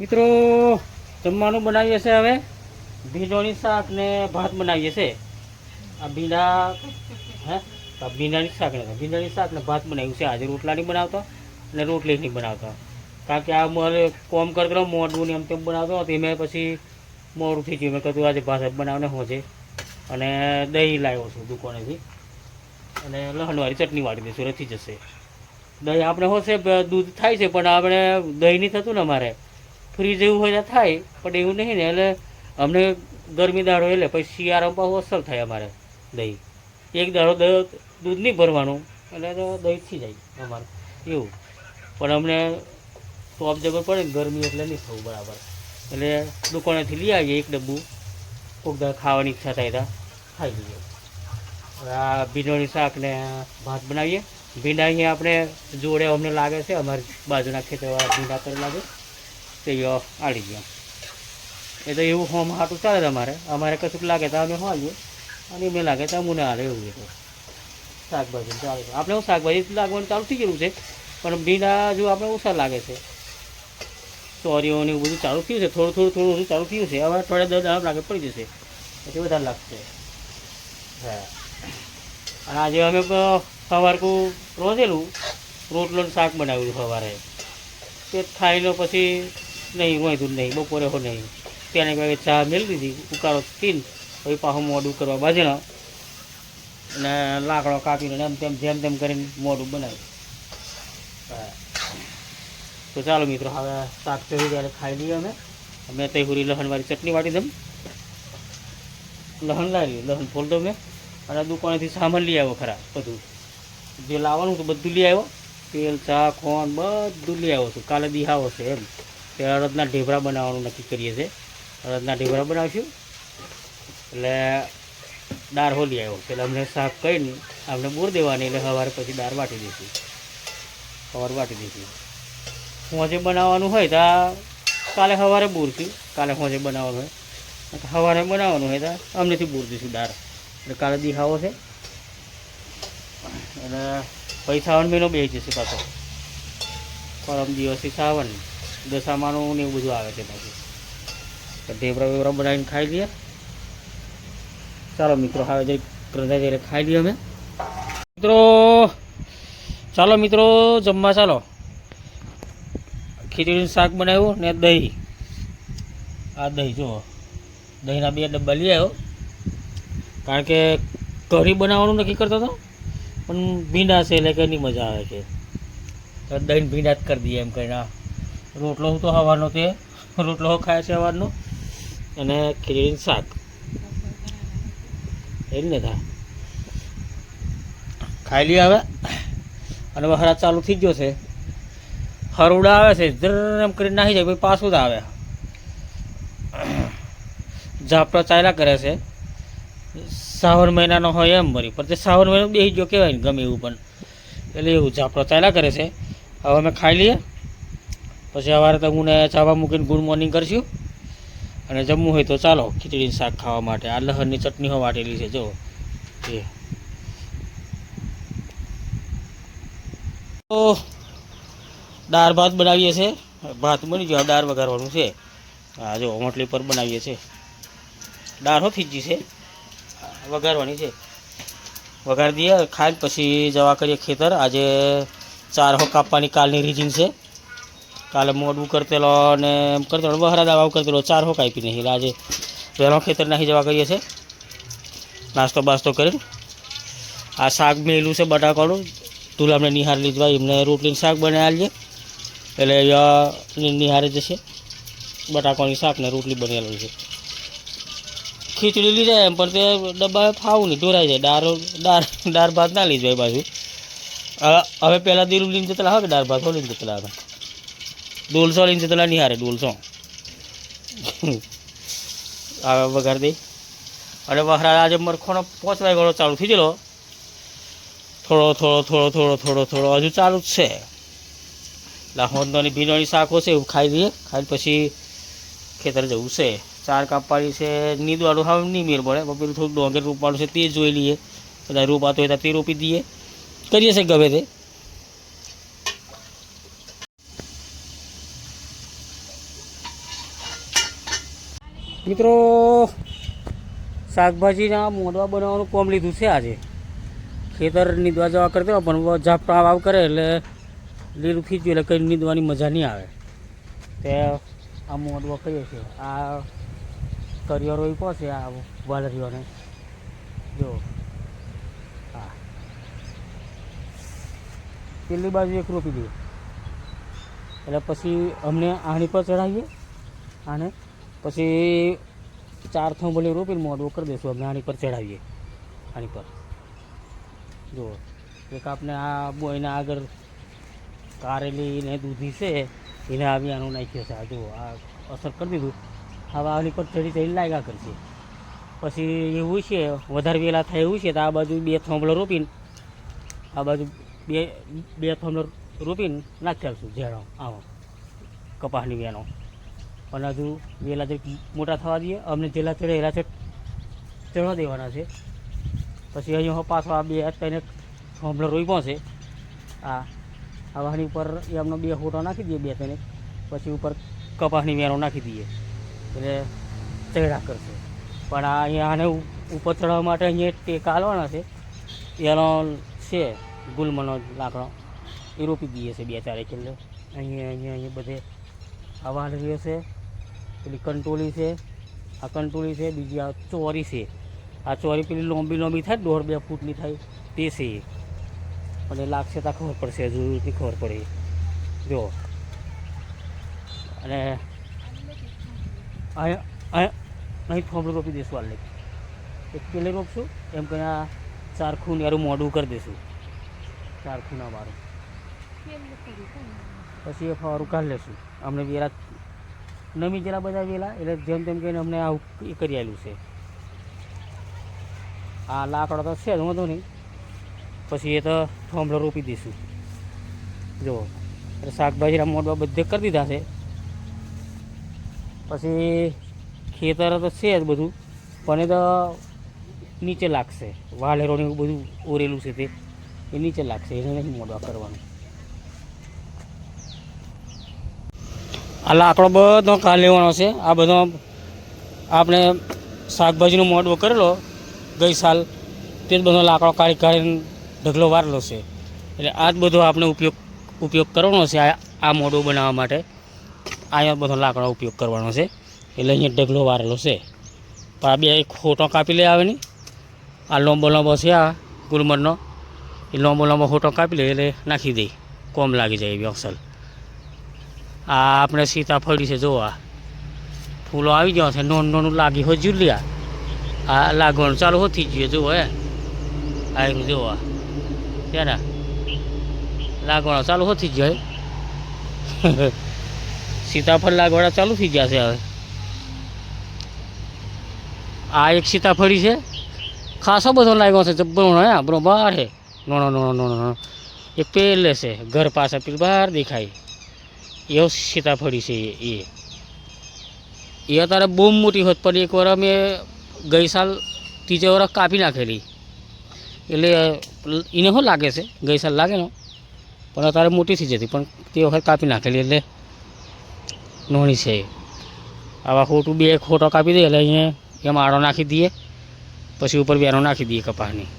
મિત્રો, જમવાનું બનાવીએ છે હવે. ભીંડોની શાક ને ભાત બનાવીએ છે. આ ભીંડા, હે? ભીંડાની શાક ને ભીંડાની શાક ને ભાત બનાવ્યું છે. આજે રોટલા નહીં બનાવતા અને રોટલી નહીં બનાવતા. કારણ કે આ મારે કોમ કરતો મોઢું ને એમ તેમ બનાવતો હતો. મેં પછી મોડું થઈ ગયું. મેં કીધું આજે ભાત બનાવને છે અને દહીં લાવ્યો છું દુકાનેથી. અને લહણવાળી ચટણી વાળી દઈશું. રચી જશે. દહીં આપણે હોશે છે દૂધ થાય છે, પણ આપણે દહીં નહીં થતું ને અમારે. ફ્રીજ એવું હોય તો થાય, પણ એવું નહીં ને, એટલે અમને ગરમી દાડો એટલે પછી શિયાળામાં પાછું અસર થાય અમારે દહીં. એક દાડો દૂધ નહીં ભરવાનું, એટલે દહીં થઈ જાય અમારે. એવું. પણ અમને ટોપ જબર પડે ગરમી એટલે નહીં થવું બરાબર. એટલે દુકાનેથી લઈ આવીએ એક ડબ્બુ. કોક દાડો ખાવાની ઈચ્છા થાય ત્યાં ખાઈ લઈએ. આ ભીંડોની શાક ને ભાત બનાવીએ. ભીંડા અહીંયા આપણે જોડે અમને લાગે છે, અમારી બાજુના ખેતરવાળા ભીંડા કરેલા લાગે. તે યો આડી ગયો. એ તો એવું હોમ હાટું ચાલે અમારે. અમારે કશુંક લાગે તો અમે હોઈએ અને એમને લાગે તો અમને હાલે એવું તો શાકભાજી ચાલે આપણે હું શાકભાજી લાગવાનું ચાલુ થઈ ગયું છે. પણ ભીંડા જો આપણે ઓછા લાગે છે. ચોરીઓને એવું બધું ચાલુ થયું છે. થોડું થોડું થોડું ઓછું ચાલુ થયું છે. હવે થોડા દર દાડા લાગે પડી જશે. પછી વધારે લાગશે. હા. અને આજે અમે સવારકું રોજેલું રોટલો શાક બનાવ્યું સવારે. તે ખાઈ પછી નહીં, વાંધું નહીં, બપોરે હો નહીં. ત્યાં એક વાગે ચા મેળવી દીધી, ઉકાળો પીને પછી પાછું મોડું કરવા બાજેના અને લાકડો કાપીને એમ તેમ, જેમ તેમ કરીને મોઢું બનાવ્યું. તો ચાલો મિત્રો, હવે શાક ચડી ત્યારે ખાઈ લઈએ અમે. અમે તે હુરી લહણવાળી ચટણી વાટી દઉં લહણ લાવી લહણ ફોલ દઉં મેં. અને દુકાનેથી સામાન લઈ આવ્યો ખરા, બધું. જે લાવવાનું હતું બધું લઈ આવ્યો. તેલ, ચા ખોન બધું લઈ આવ્યો છું. કાલે દિહાવો છે એમ. તે અડદના ઢેબરા બનાવવાનું નક્કી કરીએ છીએ. અડદના ઢેબરા બનાવીશું. એટલે દાળ હોલી આવ્યો. એટલે અમને શાક કરીને અમને બોર દેવાની, એટલે સવારે પછી દાળ વાટી દઈશું. સવારે વાટી દઈશું. હોજે બનાવવાનું હોય તો કાલે સવારે બોરશું કાલે હોજે બનાવવાનું હોય. સવારે બનાવવાનું હોય તો અમનેથી બૂર દઈશું દાળ એટલે કાલે દિખાવો છે. પછી શ્રાવણ મહિનો બે જશે પાછો. પરમ દિવસથી શ્રાવણ. દશામાનું ને એવું બધું આવે છે પાછું. ઢેબરા વેબરા બનાવીને ખાઈ લઈએ ચાલો મિત્રો, હવે જઈ રજા જઈને ખાઈ લઈએ અમે. મિત્રો, ચાલો મિત્રો, જમવા ચાલો. ખીચડીનું શાક બનાવ્યું ને દહીં. આ દહીં જુઓ. દહીંના બે ડબ્બા લઈ આવ્યો. કારણ કે કઢી બનાવવાનું નક્કી કરતો હતો. પણ ભીંડા છે એટલે કે એની મજા આવે છે. દહીં ભીંડા જ કરી દઈએ એમ કરીને. આ રોટલો તો હવાનો તે, રોટલો ખાય છે હવાનો. અને ખીચડીનું શાક. એ જ ને થાય ખાઈ લઈએ હવે. અને વહરા ચાલુ થઈ ગયો છે. હરુડા આવે છે જર એમ કરીને નાહી જાય, પાછું જ આવે. ઝાપટા ચાલ્યા કરે છે. શ્રાવણ મહિનાનો હોય એમ મરી પણ તે શ્રાવણ મહિનો બેસી ગયો કહેવાય ને ગમે એવું પણ. એટલે એવું ઝાપડો ચાલ્યા કરે છે. હવે અમે ખાઈ લઈએ. પછી સવારે તો હું ચાવા મૂકીને ગુડ મોર્નિંગ કરશું. અને જમવું હોય તો ચાલો, ખીચડીનું શાક ખાવા માટે. આ લહરની ચટણી હો વાટેલી છે જો એ. તો દાળ ભાત બનાવીએ છીએ ભાત બની ગયો દાળ વઘારવાનું છે. હા જો હોટલી પર બનાવીએ છીએ દાળ હો ફીજી છે. વઘારવાની છે. વઘાર દઈએ ખાઈ પછી જવા કરીએ ખેતર. આજે ચાર હો કાપવાની કાલની રીઝિંગ છે. કાલે મોડું કરતેલો અને એમ કરતેલો બહરા દાવા કરતેલો, ચાર હો કાપી નહીં એટલે આજે વહેલો ખેતર નાખી જવા કરીએ છીએ નાસ્તો બાસ્તો કરીને. આ શાક મેલું છે બટાકાનું. તુલામને નિહાર લીધવા એમને રોટલીનું શાક બનાવી આલીએ. એટલે નિહારે જશે. બટાકાની શાક ને રોટલી બનેલું છે. ખીચડી લઈ જાય એમ, પણ તે ડબ્બા ફાવું નહીં, ઢોરાઈ જાય. દાળ દાળ દાળ ભાત ના લઈ જાય બાજુ હવે પહેલાં દિલ લઈને જતા હવે દાળ ભાત, હો લઈને જતા હવે દોલસો લઈને જતલા નહીં હારે ડોલસો આવે વઘાર દઈ. અને વહરા આજે મરખોનો પાંચ વાગ્યાનો ચાલુ થઈ ગયેલો. થોડો થોડો થોડો થોડો થોડો થોડો હજુ ચાલુ જ છે. એટલે હોંદોની ભીંડોની શાકો છે એવું ખાઈ લઈએ ખાઈ પછી ખેતર જવું છે. ચાર કાપવાની છે નીંદવાનું હા નહીં મેળ પડે. પણ પેલું થોડુંક ડોંગર રોપવાનું છે તે જોઈ લઈએ. બધા રોપાતો હોય તો તે રોપી દઈએ. કરીએ છે ગમે તે મિત્રો, શાકભાજીના મોડવા બનાવવાનું કોમ લીધું છે આજે. ખેતર નીંદવા જવા કરતો પણ ઝાપટા વાવ કરે એટલે લીલું ખીચ્યું એટલે કંઈ નીંદવાની મજા નહીં આવે. તે આ મોઢવો કહીએ છે આ કરિયરો પહોંચે આ વાલરીઓને જો. હા. પેલી બાજુ એક રોપી દઈએ. એટલે પછી અમને આની પર ચડાવીએ. આને પછી ચાર થંભલી રોપીને મોઢું કરી દઈશું અમે આની પર ચડાવીએ આની પર. જુઓ, એક આપણે આ બોયના આગળ કારેલી ને દૂધી છે, એને આવી આનું નાખ્યો છે. આ જુઓ, આ અસર કરી દીધું. હવે આની પર ચડી ચડી લાગ્યા કરશે. પછી એવું છે, વધારે વહેલા થાય એવું છે, તો આ બાજુ બે થોંભલો રોપીને, આ બાજુ બે બે થોંભલો રોપીને નાખી આવશું ઝેડો આવો, કપાસની વેનો પણ હજુ વેલા જરીક મોટા થવા દઈએ. અમને જેલા ચડે એલા છે ચડવા દેવાના છે. પછી અહીંયા પાછો આ બે ત્રણ હમણાં રોઈ પહોંચે આ હવાની ઉપર એમનો બે ફોટો નાખી દઈએ બે તેને પછી ઉપર કપાસની વેનો નાખી દઈએ. એટલે ચડ્યા કરશે. પણ આ અહીંયા આને ઉપર ચડવા માટે અહીંયા ટેકા હાલવાના છે. એનો છે ગુલમનો લાકડો. એ રોપી દઈએ છે બે ચાર એટલે અહીંયા અહીંયા અહીંયા બધે હવા રહ્યો છે. પેલી કંટોલી છે આ કંટોલી છે બીજી આ ચોરી છે. આ ચોરી પેલી લોંબી લોંબી થાય દોઢ બે ફૂટની થાય તે છે. પણ લાગશે તો ખબર પડશે હજુ ખબર પડે જો. અને અહીં થોડું રોપી દઈશું હાલ એક. પેલે રોપશું એમ કે આ ચાર ખૂન યારું મોડું કરી દઈશું. ચાર ખૂન અમારું. પછી એ ફવારું કાઢી લેશું. અમને વેલા નમી જેલા બધા ગયેલા, એટલે જેમ તેમ કહીને અમને આવું એ કરી આવેલું છે. આ લાકડો તો છે જ, વાંધો નહીં. પછી એ તો થોંભલો રોપી દઈશું. જુઓ. એટલે શાકભાજીના મોડવા બધે કરી દીધા છે. પછી ખેતર તો છે જ બધું, પણ એ તો નીચે લાગશે. વાલેરોને બધું ઓરેલું છે તે, એ નીચે લાગશે, એને નહીં મોડવા કરવાનું. આ લાકડો બધો કાઢ લેવાનો છે. આ બધો આપણે શાકભાજીનો મોડવો કરેલો ગઈ સાલ, તે જ બધો લાકડો કાઢી કાઢીને ઢગલો વારેલો છે. એટલે આ જ બધો આપણે ઉપયોગ ઉપયોગ કરવાનો છે આ આ મોડો બનાવવા માટે. અહીંયા બધો લાકડો ઉપયોગ કરવાનો છે. એટલે અહીંયા ઢગલો વારેલો છે. પણ આ બે એક ખોટો કાપી લે આવે નહીં આ લોંબો લાંબો છે આ ગુલમરનો. એ લોંબો લાંબો ખોટો કાપી લે એટલે નાખી દઈ કોમ લાગી જાય એવી અસલ. આ આપણે સીતાફળી છે, જોવા. ફૂલો આવી ગયા છે, નોન નોનું લાગી હોય જુલિયા. આ લાગવાનું ચાલુ હોતી જોઈએ જુઓ હે. આવ્યું જોવા. ત્યારે લાગવાનું ચાલુ હોતી જ જાય સીતાફળ લાગવાડા ચાલુ થઈ ગયા છે હવે. આ એક સીતાફળી છે. ખાસો બધો લાગ્યો છે જબ્બરો હે, આપણો બહાર હે નોનો નોનો નોનો એ પેલે છે, ઘર પાસે પેલી બહાર દેખાય. એવો સીતાફળી છે એ. એ અત્યારે બહુ મોટી હોત, પણ એક વાર અમે ગઈ સાલ ત્રીજે વર્ષ કાપી નાખેલી. એટલે એને શું લાગે છે? ગઈ સાલ લાગે ને? પણ અત્યારે મોટી થઈ જતી, પણ તે વખત કાપી નાખેલી એટલે નોની છે. આવા ખોટું બે ખોટો કાપી દે એટલે અહીંયા એમાં આડો નાખી દઈએ, પછી ઉપર બેનો નાખી દઈએ કપાસની.